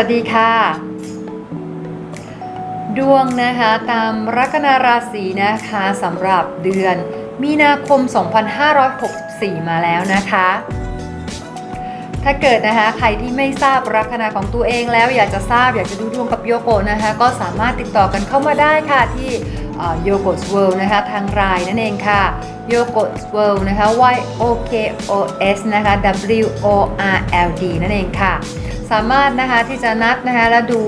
วัสดีค่ะ ดวงนะคะตามลัคนาราศีนะคะสำหรับเดือนมีนาคม 2564 มาแล้วนะคะ ถ้าเกิดนะคะใครที่ไม่ทราบลัคนาของตัวเองแล้วอยากจะทราบอยากจะดูดวงกับโยโกะนะคะ ก็สามารถติดต่อกันเข้ามาได้ค่ะที่โยโกะ World นะคะทางไลน์นั่นเองค่ะโยโกะ World นะคะ Y O K O S นะคะ W O R L D นั่นเองค่ะ สามารถนะคะที่จะนัดนะคะและดู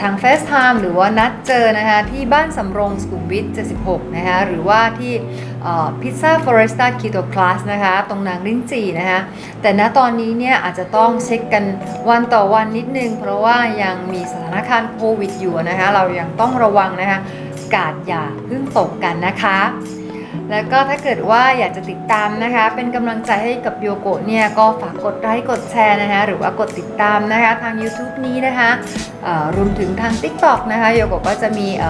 ทาง FaceTime หรือว่านัดเจอนะคะที่บ้านสำโรงสุขุมวิท 76 นะคะหรือว่าที่พิซซ่าฟอเรสต้าคีโตคลาสนะคะตรงนางลิ้นจีนะคะแต่ณตอนนี้เนี่ยอาจจะต้องเช็คกันวันต่อวันนิดนึง เพราะว่ายังมีสถานการณ์โควิดอยู่นะคะเรายังต้องระวังนะคะกาดอย่าเพิ่งตกกันนะคะ แล้วก็ถ้าเกิดว่าอยากจะติดตามนะคะ เป็นกำลังใจให้กับโยโกะเนี่ยก็ฝากกดไลค์กดแชร์นะคะ หรือว่ากดติดตามนะคะ ทาง YouTube นี้นะคะรวมถึงทาง TikTok นะคะโยโกะก็จะมีอ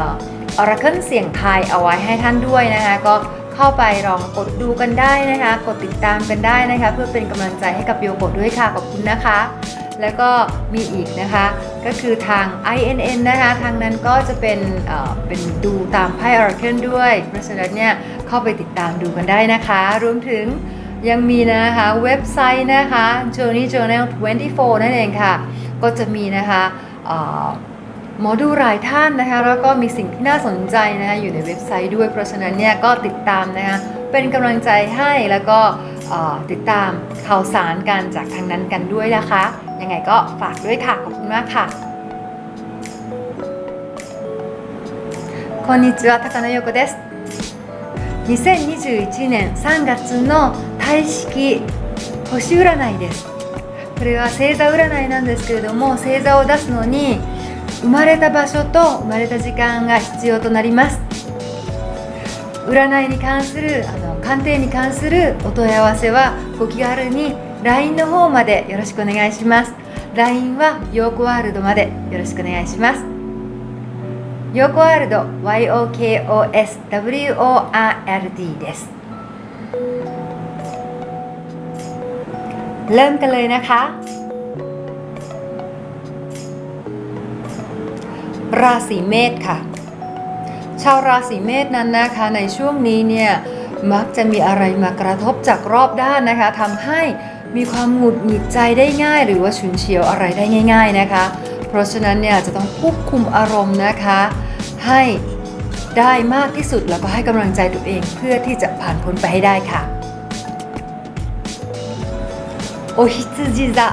อราเคิลเสียงไทยเอาไว้ให้ท่านด้วยนะคะ ก็เข้าไปลองกดดูกันได้นะคะ กดติดตามกันได้นะคะ เพื่อเป็นกำลังใจให้กับโยโกะด้วยค่ะขอบคุณนะคะ แล้วก็มีอีกนะคะก็คือทาง INN นะคะ ทางนั้นก็จะเป็นเเป็นดูตามไพ่ Oracle ด้วย เพราะฉะนั้นเนี่ย เข้าไปติดตามดูกันได้นะคะ รวมถึงยังมีนะคะเว็บไซต์นะคะ Journey Journal 24 นั่นเองค่ะ ก็จะมีนะคะเอ่อหมอดูหลายท่านนะคะ แล้วก็มีสิ่งที่น่าสนใจนะคะอยู่ในเว็บไซต์ด้วย เพราะฉะนั้นเนี่ยก็ติดตามนะคะ เป็นกำลังใจให้แล้วก็เอ่อติดตามข่าวสารกันจากทางนั้นกันด้วยนะคะ ยังไงก็ฝากด้วยค่ะ ขอบคุณมากค่ะ こんにちは高野陽子です 2021年3月の大式星占いです。これは星座占いなんですけれども星座を出すのに生まれた場所と生まれた時間が必要となります。占いに関するあの鑑定に関するお問い合わせはご気軽に LINE の方までよろしくお願いします。LINE はヨーコワールドまでよろしくお願いします。y o k o r d Y O K O S W O R D ですเริ่มกันเลยนะคะ ราศีเมษค่ะ ชาวราศีเมษนั้นนะคะในช่วงนี้เนี่ยมักจะมีอะไรมากระทบจากรอบด้านนะคะทำให้มีความหงุดหงิดใจได้ง่าย หรือว่าฉุนเฉียวอะไรได้ง่าย ๆนะคะ เพราะฉะนั้นเนี่ยจะต้องควบคุมอารมณ์นะคะ ให้ได้มากที่สุดแล้วก็ให้กำลังใจตัวเองเพื่อที่จะผ่านพ้นไปให้ได้ค่ะ โอฮิตจิซะ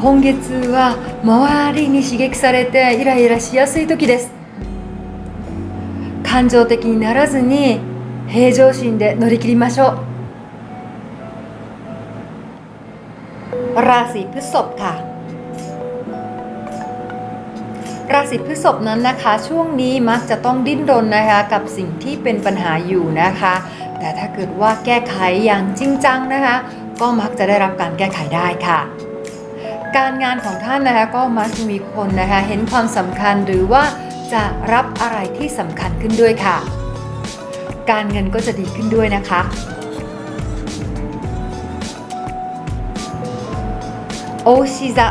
今月は周りに刺激されてイライラしやすい時です感情的にならずに平常心で乗り切りましょう ราศีพฤษภค่ะ ราศีพฤษภนั้นนะคะ ช่วงนี้มักจะต้องดิ้นรนนะคะกับสิ่งที่เป็นปัญหาอยู่นะคะ แต่ถ้าเกิดว่าแก้ไขอย่างจริงจังนะคะ ก็มักจะได้รับการแก้ไขได้ค่ะการงานของท่านนะคะก็มักมีคนนะคะเห็นความสำคัญหรือว่าจะรับอะไรที่สำคัญขึ้นด้วยค่ะ การเงินก็จะดีขึ้นด้วยนะคะ โอชิซะ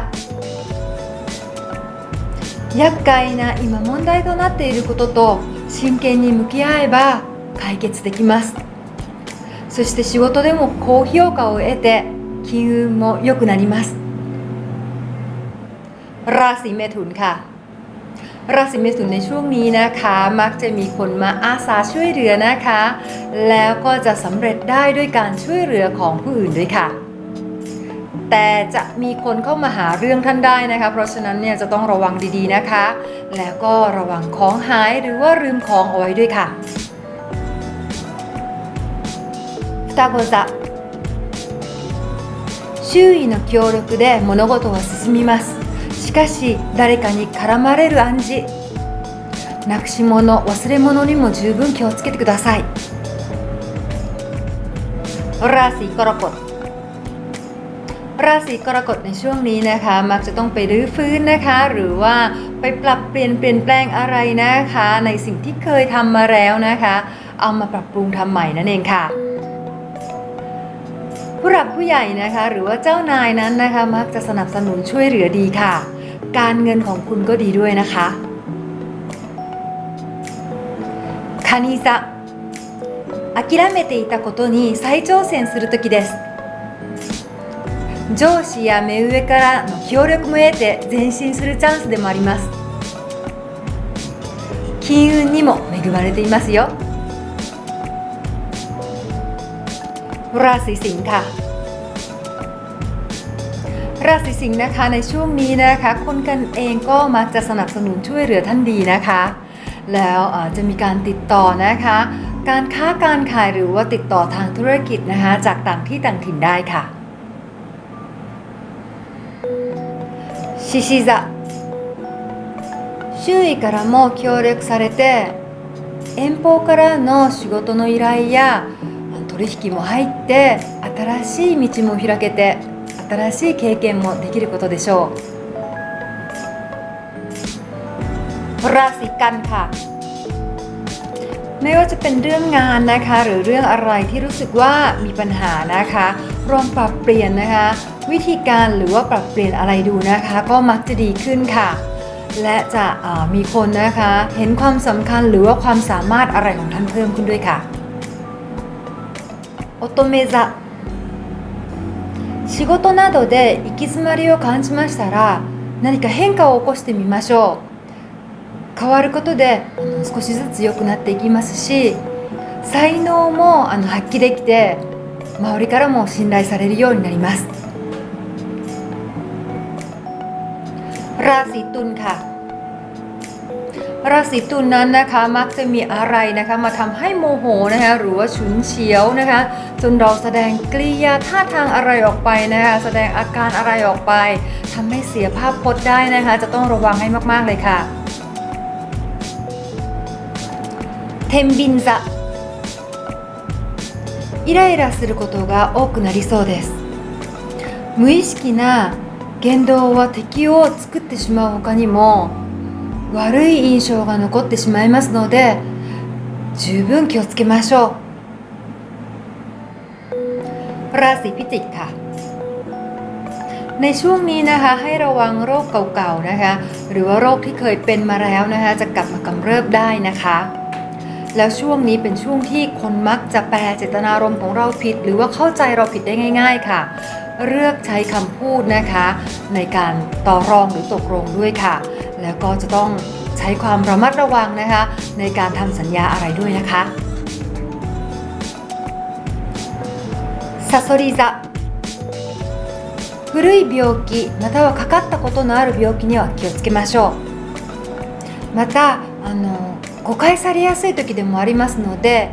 厄介な今問題となっていることと真剣に向き合えば解決できますそして仕事でも高評価を得て金運も良くなりますราศีเมถุนค่ะ ราศีเมถุนในช่วงนี้นะคะ มักจะมีคนมาอาสาช่วยเหลือนะคะ แล้วก็จะสำเร็จได้ด้วยการช่วยเหลือของผู้อื่นด้วยค่ะ แต่จะมีคนเข้ามาหาเรื่องท่านได้นะคะ เพราะฉะนั้นเนี่ยจะต้องระวังดีๆนะคะ แล้วก็ระวังของหายหรือว่าลืมของเอาไว้ด้วยค่ะ双子座周囲の協力で物事は進みますしかし誰かに絡まれる暗示なくし物忘れ物にも十分気をつけてくださいราศีกรกฎ ราศีกรกฎในช่วงนี้นะคะ มักจะต้องไปรื้อฟื้นนะคะ หรือว่าไปปรับเปลี่ยนเปลี่ยนแปลงอะไรนะคะ ในสิ่งที่เคยทำมาแล้วนะคะ เอามาปรับปรุงทำใหม่นั่นเองค่ะ ผ ผู้หลักผู้ใหญ่นะคะ หรือว่าเจ้านายนั้นนะคะ มักจะสนับสนุนช่วยเหลือดีค่ะ การเงินของคุณก็ดีด้วยนะคะคานิซะ諦めていたことに再挑戦する時です 上司や目上からの協力も得て前進するチャンスでもあります金運にも恵まれていますよราศีสิงค์ค่ะ ราศีสิงห์นะคะในช่วงนี้นะคะ คนกันเองก็มักจะสนับสนุนช่วยเหลือท่านดีนะคะ แล้วเอ่อจะมีการติดต่อนะคะ การค้าการขายหรือว่าติดต่อทางธุรกิจนะคะจากต่างที่ต่างถิ่นได้ค่ะ 獅子座周囲からも協力されて遠方からの仕事の依頼や取引も入って新しい道も開けて新しい経験もできることでしょうราศีกันค่ะ ไม่ว่าจะเป็นเรื่องงานนะคะ หรือเรื่องอะไรที่รู้สึกว่ามีปัญหานะคะลองปรับเปลี่ยนนะคะ วิธีการหรือว่าปรับเปลี่ยนอะไรดูนะคะ ก็มักจะดีขึ้นค่ะ และจะเอ่อมีคนนะคะ เห็นความสำคัญหรือว่าความสามารถอะไรของท่านเพิ่มขึ้นด้วยค่ะ 乙女座仕事などで行き詰まりを感じましたら何か変化を起こしてみましょう 変わることであの少しずつ良くなっていきますし才能もあの発揮できて周りからも信頼されるようになりますราศีตุลค่ะ ราศีตุลนั้นนะคะมักจะมีอะไรนะคะมาทำให้โมโหนะคะหรือว่าฉุนเฉียวนะคะ จนเราแสดงกริยาท่าทางอะไรออกไปนะคะแสดงอาการอะไรออกไปทำให้เสียภาพพจน์ได้นะคะ จะต้องระวังให้มากๆเลยค่ะ เทมบินซะイライラすることが多くなりそうです無意識な言動は敵を作ってしまう他にも悪い印象が残ってしまいますので十分気をつけましょうราศีพิจิกค่ะ ในช่วงนี้นะคะให้ระวังโรคเก่าๆนะคะ หรือว่าโรคที่เคยเป็นมาแล้วนะคะ จะกลับมากำเริบได้นะคะ แล้วช่วงนี้เป็นช่วงที่คนมักจะแปลเจตนารมณ์ของเราผิด หรือว่าเข้าใจเราผิดได้ง่าย ๆค่ะ เลือกใช้คำพูดนะคะ ในการต่อรองหรือตกลงด้วยค่ะ แล้วก็จะต้องใช้ความระมัดระวังนะคะ ในการทำสัญญาอะไรด้วยนะคะサソリ座古い病気またはかかったことのある病気には気をつけましょうまたあの 誤解されやすい時でもありますので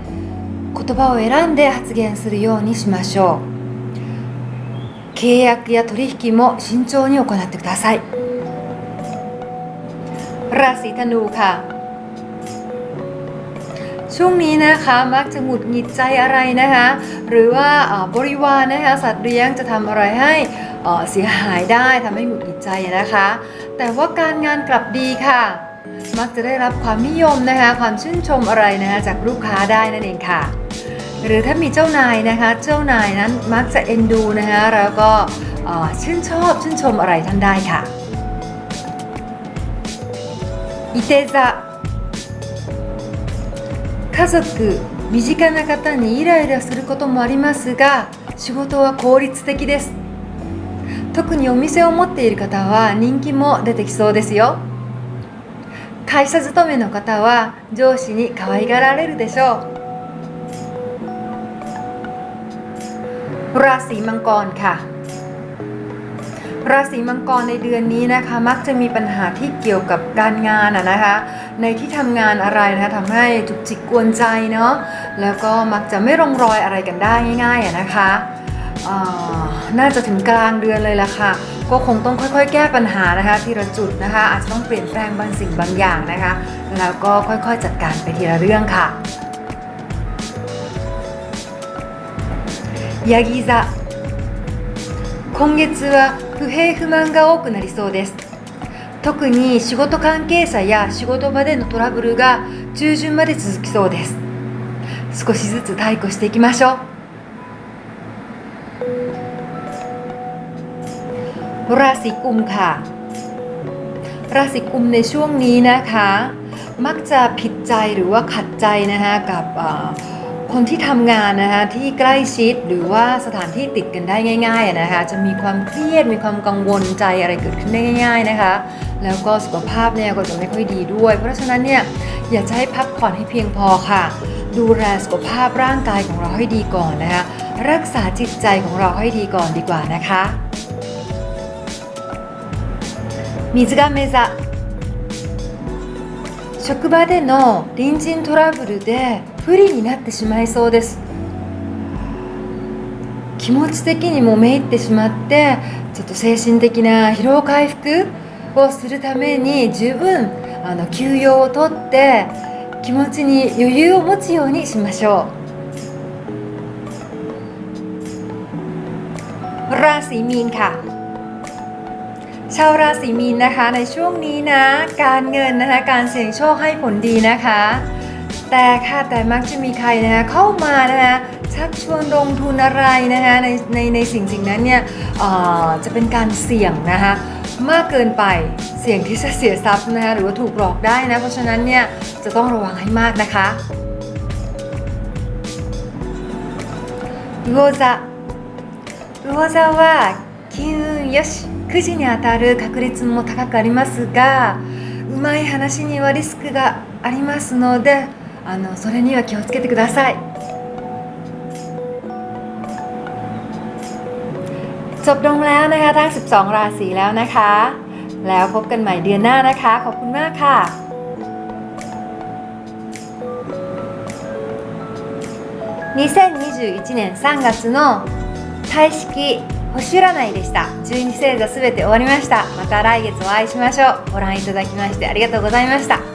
言葉を選んで発言するようにしましょう契約や取引も慎重に行ってくださいราศีธนูค่ะ ช่วงนี้นะคะมักจะหงุดหงิดใจอะไรนะคะ หรือว่าเอ่อบริวารนะคะสัตว์เลี้ยงจะทำอะไรให้เอ่อเสียหายได้ทำให้หงุดหงิดใจนะคะ แต่ว่าการงานกลับดีค่ะ มักจะได้รับความนิยมนะคะ ความชื่นชมอะไรนะคะจากลูกค้าได้นั่นเองค่ะ หรือถ้ามีเจ้านายนะคะ เจ้านายนั้นมักจะเอ็นดูนะคะแล้วก็เอ่อชื่นชอบชื่นชมอะไรท่านได้ค่ะ いて座家族身近な方にイライラすることもありますが仕事は効率的です特にお店を持っている方は人気も出てきそうですよ 会社勤めの方は上司に可愛がられるでしょうราศีมังกรค่ะ ราศีมังกรในเดือนนี้นะคะ มักจะมีปัญหาที่เกี่ยวกับการงานอะนะคะ ในที่ทำงานอะไรนะคะทำให้จุกจิกกวนใจเนาะแล้วก็มักจะไม่ลงรอยอะไรกันได้ง่ายๆอะนะคะอ่าน่าจะถึงกลางเดือนเลยละค่ะ ก็คงต้องค่อยๆ แก้ปัญหานะคะ ทีละจุดนะคะ อาจจะต้องเปลี่ยนแปลงบางสิ่งบางอย่างนะคะ แล้วก็ค่อยๆจัดการไปทีละเรื่องค่ะヤギ座今月は不平不満が多くなりそうです特に仕事関係者や仕事場でのトラブルが中旬まで続きそうです少しずつ対処していきましょう ราศีกุมค่ะ ราศีกุมในช่วงนี้นะคะ มักจะผิดใจหรือว่าขัดใจนะคะกับคนที่ทำงานนะคะที่ใกล้ชิดหรือว่าสถานที่ติดกันได้ง่ายๆนะคะจะมีความเครียดมีความกังวลใจอะไรเกิดขึ้นได้ง่าย ๆนะคะ แล้วก็สุขภาพเนี่ยก็จะไม่ค่อยดีด้วย เพราะฉะนั้นเนี่ยอยากจะให้พักผ่อนให้เพียงพอค่ะ ดูแลสุขภาพร่างกายของเราให้ดีก่อนนะคะรักษาจิตใจของเราให้ดีก่อนดีกว่านะคะ 水亀座職場での隣人トラブルで不利になってしまいそうです気持ち的にもめいってしまってちょっと精神的な疲労回復をするために十分あの休養をとって気持ちに余裕を持つようにしましょうราศีมีนค่ะ ชาวราศีมีนนะคะในช่วงนี้นะ การเงินนะคะการเสี่ยงโชคให้ผลดีนะคะ แต่ค่ะแต่มักจะมีใครนะคะเข้ามานะคะชักชวนลงทุนอะไรนะคะในในในสิ่งสิ่งนั้นเนี่ยเอ่อจะเป็นการเสี่ยงนะคะมากเกินไปเสี่ยงที่จะเสียทรัพย์นะคะหรือว่าถูกหลอกได้นะเพราะฉะนั้นเนี่ยจะต้องระวังให้มากนะคะ魚座魚座は金運よし 9時に当たる確率も高くありますがうまい話にはリスクがありますのであのそれには気をつけてくださいจบลงแล้วนะคะทั้ง 12 ราศีแล้วนะคะ แล้วพบกันใหม่เดือนหน้านะคะ ขอบคุณมากค่ะ 2021年3月の大式 星占いでした。12星座すべて終わりました。また来月お会いしましょう。ご覧いただきましてありがとうございました。